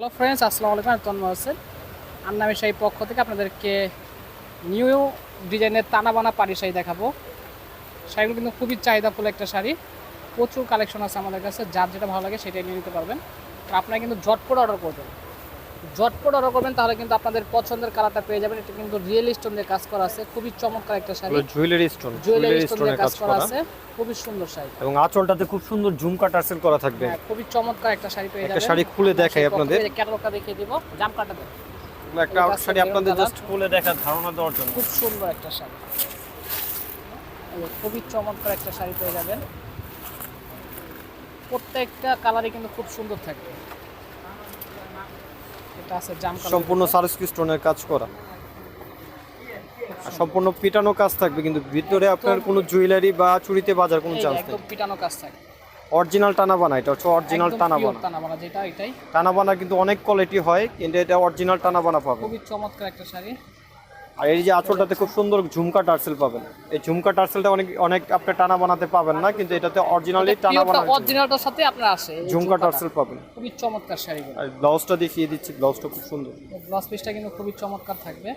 Hello friends আসসালামু আলাইকুম, আমি তন্ময় হোসেন। আন্নামি শাড়ির পক্ষ থেকে আপনাদেরকে নিউ ডিজাইনের তানাবানা পাড়ি শাড়ি দেখাবো। শাড়িগুলো কিন্তু খুবই চাহিদাফুল একটা শাড়ি। প্রচুর কালেকশন আছে আমাদের কাছে, যার যেটা ভালো লাগে সেটাই নিয়ে নিতে পারবেন। আপনারা কিন্তু ঝটপট অর্ডার করবেন অর্ডার করবেন তাহলে কিন্তু আপনাদের পছন্দের কালারটা পেয়ে যাবেন। এটা কিন্তু রিয়েল স্টোন দিয়ে কাজ করা আছে খুবই চমৎকার একটা sari. Jewellery stone jewellery stone দিয়ে কাজ করা আছে খুবই সুন্দর শাড়ি। এবং আঁচলটাতে খুব সুন্দর ঝুমকা টার্সেল করা থাকবে। হ্যাঁ খুবই চমৎকার একটা শাড়ি পেয়ে যাবেন। একটা শাড়ি খুলে দেখাই আপনাদের। ক্যাটালগটা দেখিয়ে দিব জাম কাটা দেবো একটা শাড়ি আপনাদের জাস্ট খুলে দেখা ধারণা দেওয়ার জন্য। খুব সুন্দর একটা শাড়ি। খুবই চমৎকার একটা শাড়ি পেয়ে যাবেন। প্রত্যেকটা কালারই কিন্তু খুব সুন্দর থাকবে। এটা আছে জাম সম্পূর্ণ সারস্কি স্টোনের কাজ করা। সম্পূর্ণ পিটানো কাজ থাকবে কিন্তু ভিতরে আপনার কোনো জুয়েলারি বা চুরিতে বাজার কোনো চান্স নেই একদম পিটানো কাজ থাকবে। অরিজিনাল টানা বানা এটা হচ্ছে অরিজিনাল টানা বানা টানা বানা যেটা এটাই। টানা বানা কিন্তু অনেক কোয়ালিটি হয় কিন্তু এটা অরিজিনাল টানা বানা পাবে খুবই চমৎকার একটা শাড়ি। আর এই যে আঁচলটাতে খুব সুন্দর ঝুমকা টার্সেল পাবেন। এই ঝুমকা টার্সেলটা অনেক অনেক আপনি টানা বানাতে পাবেন না কিন্তু এটাতে অরিজিনালি টানা বানা অরিজিনালটার সাথে আপনার আসে ঝুমকা টার্সেল পাবেন। খুবই চমৎকার শাড়িগুলো আর ব্লাউজটা দেখিয়ে দিচ্ছি ব্লাউজটা খুব সুন্দর। ব্লাউজ পিসটা কিন্তু খুবই চমৎকার থাকবে।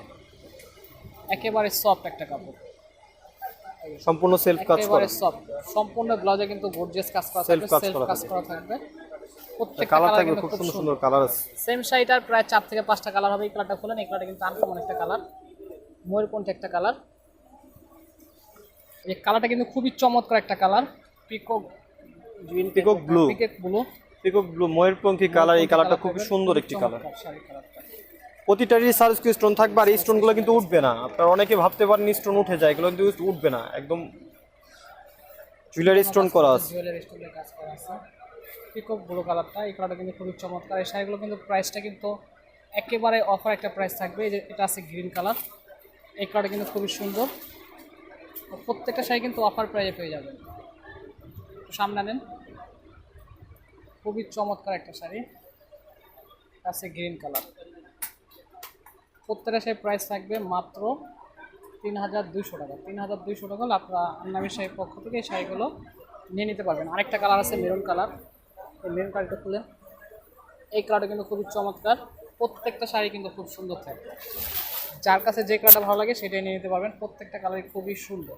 একেবারে সফট একটা কাপড়। সম্পূর্ণ সেলফ কাজ করা। একেবারে সফট সম্পূর্ণ ব্লাউজে কিন্তু গর্জিয়াস কাজ করা থাকবে সেলফ কাজ করা থাকবে। প্রত্যেকটা কালার থাকবে খুব সুন্দর সুন্দর। কালার আছে। সেম শাড়িটার প্রায় চার থেকে পাঁচটা কালার হবে এই কালারটা খুলেন এই কালারটা কিন্তু আনকমন একটা কালার ময়ূরকণ্ঠ একটা কালার এই কালারটা কিন্তু খুবই চমৎকার একটা colour peacock green peacock blue peacock blue peacock blue ময়ূরপঙ্খী কালার এই কালারটা খুব সুন্দর একটি কালার প্রতিটারই সার্চ স্টোন থাকবে আর এই স্টোনগুলো কিন্তু উঠবে না। আপনারা অনেকে ভাবতে পারেন স্টোন উঠে যায় এগুলো কিন্তু উঠবে না। একদম জুয়েলারি স্টোন করা আছে। জুয়েলারি স্টোনের কাজ করা আছে। পিকক ব্লু কালারটা এই কালারটা কিন্তু খুবই চমৎকার। এই শাড়িগুলো কিন্তু প্রাইসটা কিন্তু একেবারে অফার একটা প্রাইস থাকবে। এটা আছে গ্রিন কালার এই কালারটা কিন্তু খুবই সুন্দর। প্রত্যেকটা শাড়ি কিন্তু অফার প্রাইসে পেয়ে যাবেন। একটু সামনে নেন। খুবই চমৎকার একটা শাড়ি। আছে গ্রিন কালার প্রত্যেকটা শাড়ির প্রাইস থাকবে মাত্র তিন হাজার দুইশো টাকা। তিন হাজার দুইশো টাকা আপনারা আন্নামি শাড়ির পক্ষ থেকে এই শাড়িগুলো নিয়ে নিতে পারবেন। আরেকটা কালার আছে মেরুন কালার এই মেরুন কালারটা খুলে। এই কালারটা কিন্তু খুবই চমৎকার। প্রত্যেকটা শাড়ি কিন্তু খুব সুন্দর থাকবে। যার কাছে যে কালারটা ভালো লাগে সেটাই নিয়ে নিতে পারবেন। প্রত্যেকটা কালারই খুবই সুন্দর।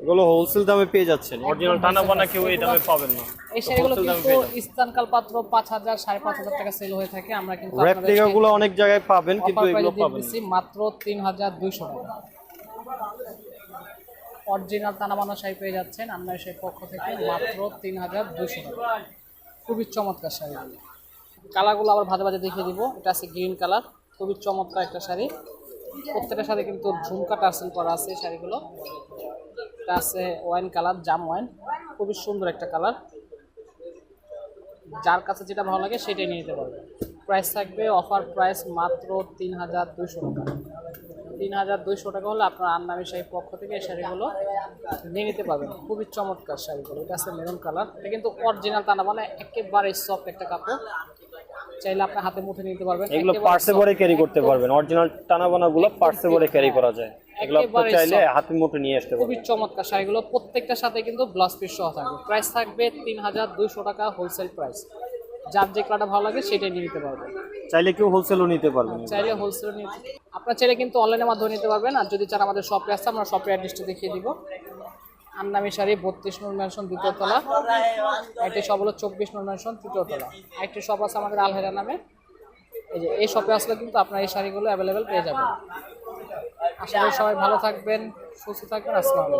এগুলো হোলসেল দামে পেয়ে যাচ্ছেন। অরিজিনাল টানা বানা কেউ এই দামে পাবেন না। এই শাড়িগুলো কিন্তু ইস্তানকাল পাত্র পাঁচ হাজার সাড়ে পাঁচ হাজার টাকা সেল হয়ে থাকে। আমরা কিন্তু আপনাদেরকে রেপ্লিকা অনেক জায়গায় পাবেন কিন্তু এগুলো পাবেন। মাত্র তিন হাজার দুইশো টাকা। অরিজিনাল তানাবানা শাড়ি পেয়ে যাচ্ছেন আমরা সেই পক্ষ থেকে মাত্র তিন হাজার দুইশো টাকা। খুবই চমৎকার শাড়িগুলো কালারগুলো আবার ভাজে ভাজে দেখিয়ে দিব। এটা আছে গ্রিন কালার খুবই চমৎকার একটা শাড়ি। প্রত্যেকটা শাড়ি কিন্তু ঝুমকা টার্সেল করা আছে শাড়িগুলো। এটা আছে ওয়াইন কালার, জাম ওয়াইন। খুবই সুন্দর একটা কালার। যার কাছে যেটা ভালো লাগে সেটাই নিয়ে নিতে পারবে। প্রাইস থাকবে অফার প্রাইস মাত্র তিন হাজার দুইশো টাকা। তিন হাজার দুইশো টাকা হলে আপনার আন্নামি শাড়ির পক্ষ থেকে এই শাড়িগুলো নিয়ে নিতে পারবেন। খুবই চমৎকার শাড়িগুলো। এটা আছে মেরুন কালার। এটা কিন্তু অরিজিনাল টানা মানে একেবারে সফট একটা কাপড়। চাইলে আপনার হাতে মুঠে নিতে পারবেন। এগুলো পার্সে ভরে ক্যারি করতে পারবেন। অরিজিনাল পার্সে ভরে ক্যারি করা যায়। এগুলো আপনি চাইলে হাতে মুঠে নিয়ে আসতে পারবেন। খুবই চমৎকার শাড়িগুলো প্রত্যেকটার সাথে কিন্তু ব্লাউজ পিস সহ থাকবে। প্রাইস থাকবে তিন হাজার দুইশো টাকা হোলসেল প্রাইস যার যে কালারটা ভালো লাগে সেটাই নিয়ে নিতে পারবেন। চাইলে কেউ হোলসেলও নিতে পারবেন চাইলে হোলসেল নিতে আপনার চাইলে কিন্তু অনলাইনের মাধ্যমে নিতে পারবেন। আর যদি চান আমাদের শপে আসতে আমরা শপের অ্যাড্রেসটা দেখিয়ে দিব। আন্নামি শাড়ি বত্রিশ নূর ম্যানশন দ্বিতীয় একটি শপ হলো চব্বিশ নূর ম্যানশন তৃতীয় তলা। একটি শপ আছে আমাদের আলহেরা নামে। এই যে, এই শপে আসলে কিন্তু আপনার এই শাড়িগুলো অ্যাভেলেবেল পেয়ে যাবেন। আশা করি সবাই ভালো থাকবেন, সুস্থ থাকবেন, আসসালামু